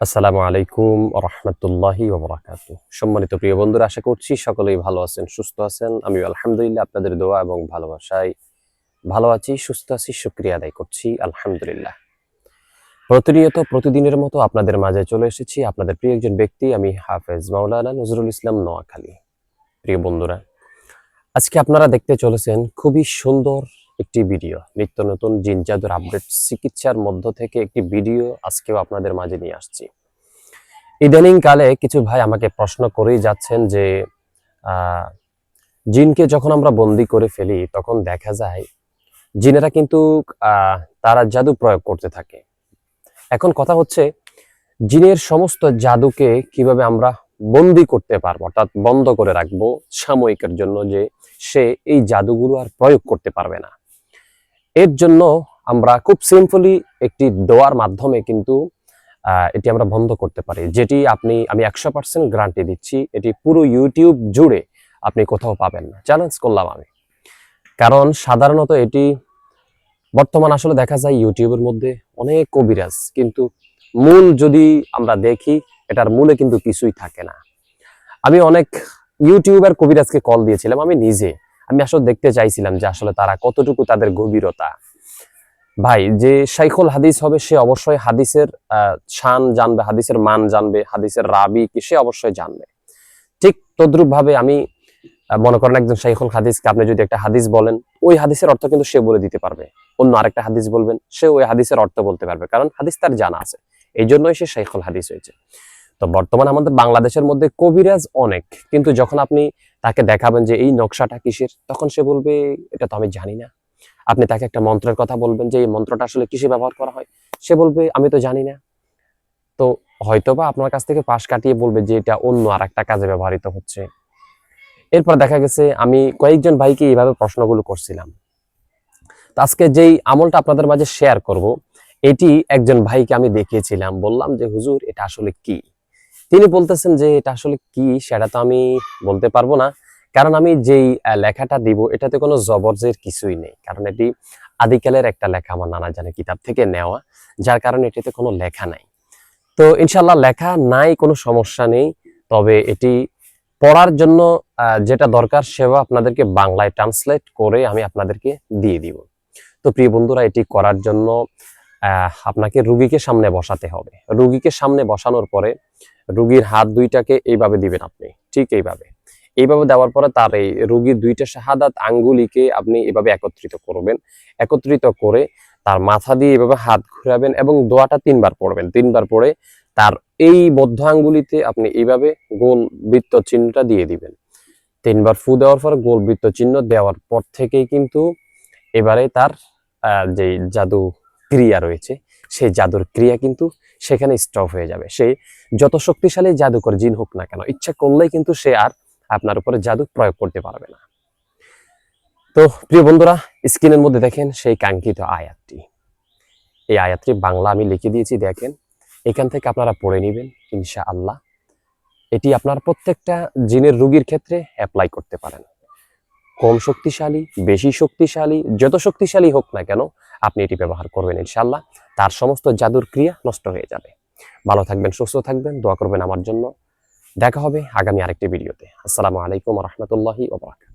আসসালামু আলাইকুম রহমতুল্লাহি ওবরাকাত সম্মানিত প্রিয় বন্ধুরা, আশা করছি সকলেই ভালো আছেন, সুস্থ আছেন। আমি আলহামদুলিল্লাহ আপনাদের দোয়া এবং ভালোবাসায় ভালো আছি, সুস্থ আছি, শুক্রিয়া আদায় করছি, আলহামদুলিল্লাহ। প্রতিনিয়ত, প্রতিদিনের মতো আপনাদের মাঝে চলে এসেছি। আপনাদের প্রিয় একজন ব্যক্তি, আমি হাফেজ মাওলানা নজরুল ইসলাম নোয়াখালী। প্রিয় বন্ধুরা আজকে আপনারা দেখতে চলেছেন খুবই সুন্দর একটি ভিডিও, নিত্য নতুন জিন জাদুর আপডেট চিকিৎসার মধ্য থেকে একটি ভিডিও আজকেও আপনাদের মাঝে নিয়ে আসছি। ইদানিং কালে কিছু ভাই আমাকে প্রশ্ন করেই যাচ্ছেন যে জিনকে যখন আমরা বন্দি করে ফেলি, তখন দেখা যায় জিনেরা কিন্তু তারা জাদু প্রয়োগ করতে থাকে। এখন কথা হচ্ছে, জিনের সমস্ত জাদুকে কীভাবে আমরা বন্দি করতে পারব, অর্থাৎ বন্ধ করে রাখব সাময়িকের জন্য যে সে এই জাদুগুলো আর প্রয়োগ করতে পারবে না। এর জন্য আমরা খুব সিম্পলি একটি দোয়ার মাধ্যমে কিন্তু এটি আমরা বন্ধ করতে পারি। যেটি আপনি, আমি একশো পার্সেন্ট গ্যারান্টি দিচ্ছি, এটি পুরো ইউটিউব জুড়ে আপনি কোথাও পাবেন না। চ্যালেঞ্জ করলাম আমি। কারণ সাধারণত এটি বর্তমান আসলে দেখা যায় ইউটিউবের মধ্যে অনেক কবিরাজ, কিন্তু মূল যদি আমরা দেখি এটার মূলে কিন্তু কিছুই থাকে না। আমি অনেক ইউটিউবার কবিরাজকে কল দিয়েছিলাম, আমি নিজে। আমি আসলে দেখতে চাইছিলাম যে আসলে তারা কতটুকু তাদের গভীরতা। ভাই, যে শাইখুল হাদিস হবে, সে অবশ্যই হাদিসের শান জানবে, হাদিসের মান জানবে, হাদিসের রাবি কি, সে অবশ্যই জানবে। ঠিক তদ্রুপ ভাবে আমি মনে করেন একজন শাইখুল হাদিসকে আপনি যদি একটা হাদিস বলেন, ওই হাদিসের অর্থ কিন্তু সে বলে দিতে পারবে। অন্য আরেকটা হাদিস বলবেন, সে ওই হাদিসের অর্থ বলতে পারবে, কারণ হাদিস তার জানা আছে। এই জন্যই সে শাইখুল হাদিস হয়েছে। তো বর্তমানে আমাদের বাংলাদেশের মধ্যে কবিরাজ অনেক। কিন্তু যখন আপনি তাকে দেখাবেন যে এই নকশাটা কিসের, তখন সে বলবে, এটা তো আমি জানি না। আপনি তাকে একটা মন্ত্রের কথা বলবেন যে, এই মন্ত্রটা আসলে কিসে ব্যবহার করা হয়? সে বলবে, আমি তো জানি না। তো হয়তোবা আপনার কাছ থেকে পাশ কাটিয়ে বলবে যে, এটা অন্য আর একটা কাজে ব্যবহৃত হচ্ছে। এরপর দেখা গেছে, আমি কয়েকজন ভাইকে এইভাবে প্রশ্নগুলো করছিলাম। তো আজকে যেই আমলটা আপনাদের মাঝে শেয়ার করব, এটি একজন ভাইকে আমি দেখিয়েছিলাম। বললাম যে, হুজুর, এটা আসলে কি? তিনি বলতেছেন যে, এটা আসলে কি? সেটা তো আমি বলতে পারব না। কারণ আমি যেই লেখাটা দিব, এটাতে কোনো জবরজের কিছুই নেই। কারণ এটি আদিকালের একটা লেখা, আমার নানা জানে কিতাব থেকে নেওয়া, যার কারণে এটিতে কোনো লেখা নাই। তো ইনশাল্লাহ লেখা নাই, কোনো সমস্যা নেই। তবে এটি পড়ার জন্য যেটা দরকার, সেবা আপনাদেরকে বাংলায় ট্রান্সলেট করে আমি আপনাদেরকে দিয়ে দিব। তো প্রিয় বন্ধুরা, এটি করার জন্য আপনাকে রুগীকে সামনে বসাতে হবে। রুগীকে সামনে বসানোর পরে রুগীর হাত দুইটাকে এইভাবে দিবেন আপনি, ঠিক এইভাবে। এইভাবে দেওয়ার পরে তার এই রুগীর দুইটা শাহাদাত আঙ্গুলিকে আপনি এভাবে একত্রিত করবেন। একত্রিত করে তার মাথা দিয়ে এভাবে হাত ঘুরাবেন এবং দোয়াটা তিনবার পড়বেন। তিনবার পড়ে তার এই বদ্ধ আঙ্গুলিতে আপনি এইভাবে গোল বৃত্ত চিহ্নটা দিয়ে দিবেন। তিনবার ফু দেওয়ার পর গোল বৃত্ত চিহ্ন দেওয়ার পর থেকেই কিন্তু এবারে তার যে জাদু ক্রিয়া রয়েছে, সেই জাদুর ক্রিয়া কিন্তু সেখানে স্টপ হয়ে যাবে। সে যত শক্তিশালী জাদুকর জিন হোক না কেন, ইচ্ছা করলেই কিন্তু সে আর আপনার উপরে জাদু প্রয়োগ করতে পারবে না। তো প্রিয় বন্ধুরা, স্ক্রিনের মধ্যে দেখেন সেই কাঙ্ক্ষিত আয়াতটি। এই আয়াতটি বাংলা আমি লিখে দিয়েছি, দেখেন, এখান থেকে আপনারা পড়ে নেবেন ইনশা আল্লাহ এটি আপনার প্রত্যেকটা জিনের রুগীর ক্ষেত্রে অ্যাপ্লাই করতে পারেন। কম শক্তিশালী, বেশি শক্তিশালী, যত শক্তিশালী হোক না কেন আপনি এটি ব্যবহার করবেন ইনশাল্লাহ তার সমস্ত জাদুর ক্রিয়া নষ্ট হয়ে যাবে। ভালো থাকবেন, সুস্থ থাকবেন, দোয়া করবেন আমার জন্য। দেখা হবে আগামী আরেকটি ভিডিওতে। আসসালামু আলাইকুম রহমতুল্লাহ ওবরাকাত